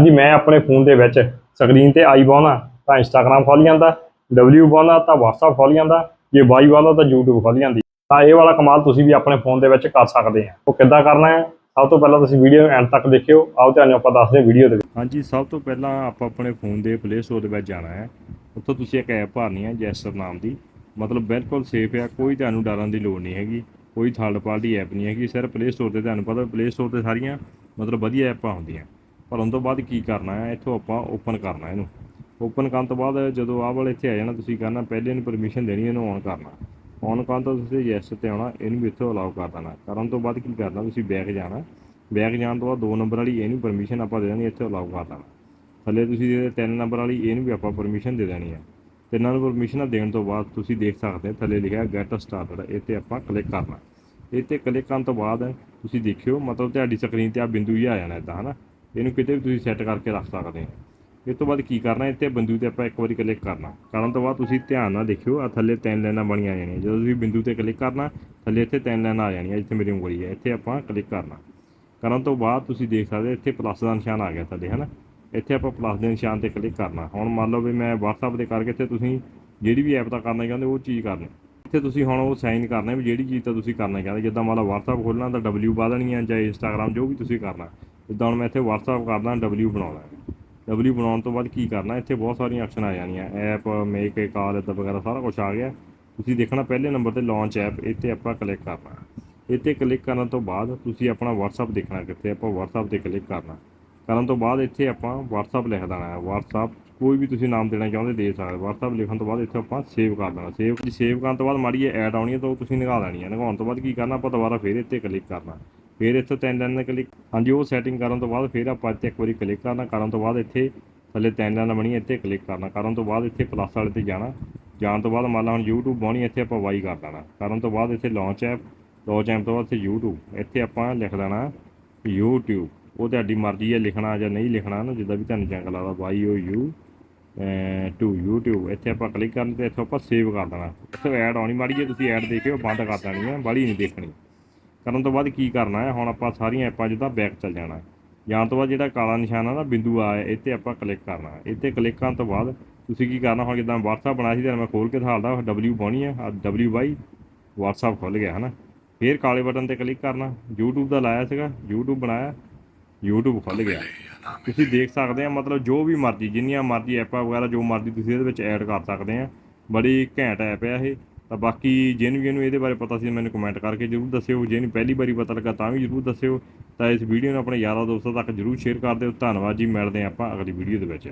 ਜੀ ਮੈਂ ਆਪਣੇ ਫੋਨ ਦੇ ਵਿੱਚ ਸਕਰੀਨ ਤੇ ਆਈ ਪਾਉਣਾ ਤਾਂ ਇੰਸਟਾਗ੍ਰam ਖੁੱਲ ਜਾਂਦਾ, W ਪਾਉਣਾ ਤਾਂ WhatsApp ਖੁੱਲ ਜਾਂਦਾ, ਜੇ Y ਪਾਉਣਾ ਤਾਂ YouTube ਖੁੱਲ ਜਾਂਦੀ। ਤਾਂ ਇਹ ਵਾਲਾ ਕਮਾਲ ਤੁਸੀਂ ਵੀ ਆਪਣੇ ਫੋਨ ਦੇ ਵਿੱਚ ਕਰ ਸਕਦੇ ਆ। ਉਹ ਕਿੱਦਾਂ ਕਰਨਾ ਹੈ? ਸਭ ਤੋਂ ਪਹਿਲਾਂ ਤੁਸੀਂ ਵੀਡੀਓ ਐਂਡ ਤੱਕ ਦੇਖਿਓ। ਆਓ ਤੁਹਾਨੂੰ ਆਪਾਂ ਦੱਸਦੇ ਵੀਡੀਓ ਦੇ ਵਿੱਚ। ਹਾਂਜੀ, ਸਭ ਤੋਂ ਪਹਿਲਾਂ ਆਪਾਂ ਆਪਣੇ ਫੋਨ ਦੇ ਪਲੇ ਸਟੋਰ ਦੇ ਵਿੱਚ ਜਾਣਾ ਹੈ। ਉੱਥੋਂ ਤੁਸੀਂ ਇੱਕ ਐਪ ਭਰਨੀ ਹੈ ਜੈਸਰ ਨਾਮ ਦੀ। ਮਤਲਬ ਬਿਲਕੁਲ ਸੇਫ ਹੈ, ਕੋਈ ਤੁਹਾਨੂੰ ਡਰਨ ਦੀ ਲੋੜ ਨਹੀਂ ਹੈਗੀ। ਕੋਈ ਥਰਡ ਪਾਰਟੀ ਐਪ ਨਹੀਂ ਹੈਗੀ, ਸਿਰਫ ਪਲੇ ਸਟੋਰ ਤੇ ਤੁਹਾਨੂੰ ਪਤਾ ਪਲੇ ਸਟੋਰ ਤੇ ਸਾਰੀਆਂ ਮਤਲਬ ਵਧੀਆ ਐਪਾਂ ਹੁੰਦੀਆਂ। ਪਰ ਉਸ ਤੋਂ ਬਾਅਦ ਕੀ ਕਰਨਾ ਹੈ? ਇੱਥੋਂ ਆਪਾਂ ਓਪਨ ਕਰਨਾ ਇਹਨੂੰ। ਓਪਨ ਕਰਨ ਤੋਂ ਬਾਅਦ ਜਦੋਂ ਆਹ ਵਾਲੇ ਇੱਥੇ ਆ ਜਾਣਾ, ਤੁਸੀਂ ਕਰਨਾ ਪਹਿਲੇ ਇਹਨੂੰ ਪਰਮਿਸ਼ਨ ਦੇਣੀ, ਇਹਨੂੰ ਔਨ ਕਰਨਾ। ਔਨ ਕਰਨ ਤੋਂ ਤੁਸੀਂ ਯੈਸ ਤੇ ਆਉਣਾ, ਇਹਨੂੰ ਵੀ ਇੱਥੋਂ ਅਲਾਉ ਕਰ ਦੇਣਾ। ਕਰਨ ਤੋਂ ਬਾਅਦ ਕੀ ਕਰਨਾ, ਤੁਸੀਂ ਬੈਕ ਜਾਣਾ। ਬੈਕ ਜਾਣ ਤੋਂ ਬਾਅਦ ਦੋ ਨੰਬਰ ਵਾਲੀ ਇਹਨੂੰ ਪਰਮਿਸ਼ਨ ਆਪਾਂ ਦੇ ਦੇਣੀ, ਇੱਥੇ ਅਲਾਉ ਕਰ ਦੇਣਾ। ਥੱਲੇ ਤੁਸੀਂ ਦੇ ਤਿੰਨ ਨੰਬਰ ਵਾਲੀ, ਇਹਨੂੰ ਵੀ ਆਪਾਂ ਪਰਮਿਸ਼ਨ ਦੇ ਦੇਣੀ ਹੈ। ਤਿੰਨਾਂ ਨੂੰ ਪਰਮਿਸ਼ਨਾਂ ਦੇਣ ਤੋਂ ਬਾਅਦ ਤੁਸੀਂ ਦੇਖ ਸਕਦੇ ਹੋ, ਥੱਲੇ ਲਿਖਿਆ ਗੈਟ ਸਟਾਰਟਡ ਇਹ ਤੇ ਆਪਾਂ ਕਲਿੱਕ ਕਰਨਾ। ਇਹ ਤੇ ਕਲਿੱਕ ਕਰਨ ਤੋਂ ਬਾਅਦ ਤੁਸੀਂ ਦੇਖਿਓ, ਮਤਲਬ ਤੁਹਾਡੀ ਸਕਰੀਨ ਤੇ ਆ ਬਿੰਦੂ ਹੀ ਆ ਜਾਣਾ ਇਦਾਂ, ਹਨਾ? ਇਹਨੂੰ ਕਿਤੇ ਵੀ ਤੁਸੀਂ ਸੈੱਟ ਕਰਕੇ ਰੱਖ ਸਕਦੇ ਹੋ। ਇਸ ਤੋਂ ਬਾਅਦ ਕੀ ਕਰਨਾ, ਇੱਥੇ ਬਿੰਦੂ ਤੇ ਆਪਾਂ ਇੱਕ ਵਾਰੀ ਕਲਿੱਕ ਕਰਨਾ। ਕਰਨ ਤੋਂ ਬਾਅਦ ਤੁਸੀਂ ਧਿਆਨ ਨਾਲ ਦੇਖਿਓ ਆ ਥੱਲੇ ਤਿੰਨ ਲਾਈਨਾਂ ਬਣੀਆਂ ਜਾਣੀਆਂ ਜਦੋਂ ਤੁਸੀਂ ਬਿੰਦੂ ਤੇ ਕਲਿੱਕ ਕਰਨਾ, ਥੱਲੇ ਇੱਥੇ ਤਿੰਨ ਲਾਈਨਾਂ ਆ ਜਾਣੀਆਂ ਜਿੱਥੇ ਮੇਰੀ ਉਂਗਲੀ ਹੈ, ਇੱਥੇ ਆਪਾਂ ਕਲਿੱਕ ਕਰਨਾ। ਕਰਨ ਤੋਂ ਬਾਅਦ ਤੁਸੀਂ ਦੇਖ ਸਕਦੇ ਹੋ, ਇੱਥੇ ਪਲੱਸ ਦਾ ਨਿਸ਼ਾਨ ਆ ਗਿਆ ਥੱਲੇ, ਹਨਾ? ਇੱਥੇ ਆਪਾਂ ਪਲੱਸ ਦੇ ਨਿਸ਼ਾਨ ਤੇ ਕਲਿੱਕ ਕਰਨਾ। ਹੁਣ ਮੰਨ ਲਓ ਵੀ ਮੈਂ WhatsApp ਤੇ ਕਰਕੇ ਇੱਥੇ ਤੁਸੀਂ ਜਿਹੜੀ ਵੀ ਐਪ ਦਾ ਕਰਨਾ ਚਾਹੁੰਦੇ ਉਹ ਚੀਜ਼ ਕਰਨੀ। ਇੱਥੇ ਤੁਸੀਂ ਹੁਣ ਉਹ ਸਾਈਨ ਕਰਨਾ ਵੀ ਜਿਹੜੀ ਚੀਜ਼ ਤਾਂ ਤੁਸੀਂ ਕਰਨਾ ਚਾਹੁੰਦੇ ਜਿੱਦਾਂ ਮੰਨ ਲਓ WhatsApp ਖੋਲਣਾ, ਤਾਂ W ਪਾ ਦੇਣੀ ਹੈ ਜਾਂ Instagram, ਜੋ ਵੀ ਤੁਸੀਂ ਕਰਨਾ। ਜਿੱਦਾਂ ਹੁਣ ਮੈਂ ਇੱਥੇ WhatsApp ਕਰਦਾ, W ਬਣਾਉਣਾ ਹੈ W ਬਣਾਉਣ ਤੋਂ ਬਾਅਦ ਕੀ ਕਰਨਾ, ਇੱਥੇ ਬਹੁਤ ਸਾਰੀਆਂ ਆਪਸ਼ਨ ਆ ਜਾਣੀਆਂ। ਐਪ ਮੇਕ ਏ ਕਾਲ ਇੱਦਾਂ ਵਗੈਰਾ ਸਾਰਾ ਕੁਝ ਆ ਗਿਆ। ਤੁਸੀਂ ਦੇਖਣਾ ਪਹਿਲੇ ਨੰਬਰ ਤੇ ਲਾਂਚ ਐਪ ਇੱਥੇ ਆਪਾਂ ਕਲਿੱਕ ਕਰਨਾ। ਇੱਥੇ ਕਲਿੱਕ ਕਰਨ ਤੋਂ ਬਾਅਦ ਤੁਸੀਂ ਆਪਣਾ WhatsApp ਦੇਖਣਾ ਕਿੱਥੇ, ਆਪਾਂ WhatsApp ਤੇ ਕਲਿੱਕ ਕਰਨਾ। ਕਰਨ ਤੋਂ ਬਾਅਦ ਇੱਥੇ ਆਪਾਂ WhatsApp ਲਿਖ ਦੇਣਾ ਹੈ। WhatsApp, ਕੋਈ ਵੀ ਤੁਸੀਂ ਨਾਮ ਦੇਣਾ ਚਾਹੁੰਦੇ ਦੇ ਸਕਦੇ ਹੋ। WhatsApp ਲਿਖਣ ਤੋਂ ਬਾਅਦ ਇੱਥੇ ਆਪਾਂ ਸੇਵ ਕਰ ਦੇਣਾ। ਸੇਵ ਜੀ ਸੇਵ ਕਰਨ ਤੋਂ ਬਾਅਦ ਮਾੜੀ ਐਡ ਆਉਣੀ ਹੈ ਤਾਂ ਉਹ ਤੁਸੀਂ ਨਿਗਾ ਲੈਣੀ ਹੈ। ਨਿਗਾਉਣ ਤੋਂ ਬਾਅਦ ਕੀ ਕਰਨਾ, ਆਪਾਂ ਦੁਬਾਰਾ ਫੇਰ ਇੱਥੇ ਕਲਿੱਕ ਕਰਨਾ। ਫਿਰ ਇੱਥੋਂ ਤਿੰਨ ਲਾਈਨਾਂ ਕਲਿੱਕ ਹਾਂਜੀ, ਉਹ ਸੈਟਿੰਗ ਕਰਨ ਤੋਂ ਬਾਅਦ ਫਿਰ ਆਪਾਂ ਇੱਥੇ ਇੱਕ ਵਾਰੀ ਕਲਿੱਕ ਕਰਨਾ। ਕਰਨ ਤੋਂ ਬਾਅਦ ਇੱਥੇ ਥੱਲੇ ਤਿੰਨ ਲਾਈਨਾਂ ਬਣੀ, ਇੱਥੇ ਕਲਿੱਕ ਕਰਨਾ। ਕਰਨ ਤੋਂ ਬਾਅਦ ਇੱਥੇ ਪਲੱਸ ਵਾਲੇ ਤੇ ਜਾਣਾ। ਜਾਣ ਤੋਂ ਬਾਅਦ ਮੰਨ ਲਾ ਹੁਣ YouTube ਬਾਉਣੀ ਇੱਥੇ ਆਪਾਂ ਵਾਈ ਕਰ ਦੇਣਾ। ਕਰਨ ਤੋਂ ਬਾਅਦ ਇੱਥੇ ਲਾਂਚ ਐਪ ਲਾਂਚ ਐਪ ਤੋਂ ਬਾਅਦ ਇੱਥੇ YouTube ਇੱਥੇ ਆਪਾਂ ਲਿਖ ਦੇਣਾ YouTube ਉਹ ਤੁਹਾਡੀ ਮਰਜ਼ੀ ਹੈ ਲਿਖਣਾ ਜਾਂ ਨਹੀਂ ਲਿਖਣਾ, ਨਾ ਜਿੱਦਾਂ ਵੀ ਤੁਹਾਨੂੰ ਚੰਗਾ ਲੱਗਦਾ Y O U to YouTube ਇੱਥੇ ਆਪਾਂ ਕਲਿੱਕ ਕਰਨ ਤੇ ਇੱਥੋਂ ਆਪਾਂ ਸੇਵ ਕਰ ਦੇਣਾ। ਇੱਥੇ ਐਡ ਆਉਣੀ, ਮਾੜੀ ਜੇ ਤੁਸੀਂ ਐਡ ਦੇਖਿਓ, ਬੰਦ ਕਰ ਦੇਣੀ ਹੈ ਬੜੀ ਨਹੀਂ ਦੇਖਣੀ। ਕਰਨ ਤੋਂ ਬਾਅਦ ਕੀ ਕਰਨਾ ਹੈ? ਹੁਣ ਆਪਾਂ ਸਾਰੀਆਂ ਐਪਾਂ ਜਿੱਦਾਂ ਬੈਕ ਚੱਲ ਜਾਣਾ ਹੈ। ਜਾਣ ਤੋਂ ਬਾਅਦ ਜਿਹੜਾ ਕਾਲਾ ਨਿਸ਼ਾਨ ਆ ਨਾ, ਬਿੰਦੂ ਆ ਇੱਥੇ ਆਪਾਂ ਕਲਿੱਕ ਕਰਨਾ ਹੈ। ਇੱਥੇ ਕਲਿੱਕ ਕਰਨ ਤੋਂ ਬਾਅਦ ਤੁਸੀਂ ਕੀ ਕਰਨਾ, ਹੁਣ ਜਿੱਦਾਂ WhatsApp ਬਣਾਇਆ ਸੀ, ਤਾਂ ਮੈਂ ਖੋਲ ਕੇ ਦਿਖਾਉਂਦਾ W ਪਾਉਣੀ ਆ ਆ W ਬਾਈ WhatsApp ਖੁੱਲ ਗਿਆ, ਹਨਾ? ਫੇਰ ਕਾਲੇ ਬਟਨ ਤੇ ਕਲਿੱਕ ਕਰਨਾ। YouTube ਦਾ ਲਾਇਆ ਸੀਗਾ, YouTube ਬਣਾਇਆ, YouTube ਖੁੱਲ ਗਿਆ। ਤੁਸੀਂ ਦੇਖ ਸਕਦੇ ਆ, ਮਤਲਬ ਜੋ ਵੀ ਮਰਜ਼ੀ, ਜਿੰਨੀਆਂ ਮਰਜ਼ੀ ਐਪਾਂ ਵਗੈਰਾ, ਜੋ ਮਰਜ਼ੀ ਤੁਸੀਂ ਇਹਦੇ ਵਿੱਚ ਐਡ ਕਰ ਸਕਦੇ ਆ। ਬੜੀ ਘੈਂਟ ਐਪ ਆ ਇਹ। ਤਾਂ ਬਾਕੀ ਜਿਹਨੂੰ ਵੀ ਇਹਨੂੰ ਇਹਦੇ ਬਾਰੇ ਪਤਾ ਸੀ, ਮੈਨੂੰ ਕਮੈਂਟ ਕਰਕੇ ਜਰੂਰ ਦੱਸਿਓ। ਜਿਹਨੂੰ ਪਹਿਲੀ ਵਾਰੀ ਪਤਾ ਲੱਗਾ ਤਾਂ ਵੀ ਜਰੂਰ ਦੱਸਿਓ। ਤਾਂ ਇਸ ਵੀਡੀਓ ਨੂੰ ਆਪਣੇ ਯਾਰਾਂ ਦੋਸਤਾਂ ਤੱਕ ਜਰੂਰ ਸ਼ੇਅਰ ਕਰ ਦਿਓ। ਧੰਨਵਾਦ ਜੀ, ਮਿਲਦੇ ਹਾਂ ਆਪਾਂ ਅਗਲੀ ਵੀਡੀਓ ਦੇ ਵਿੱਚ।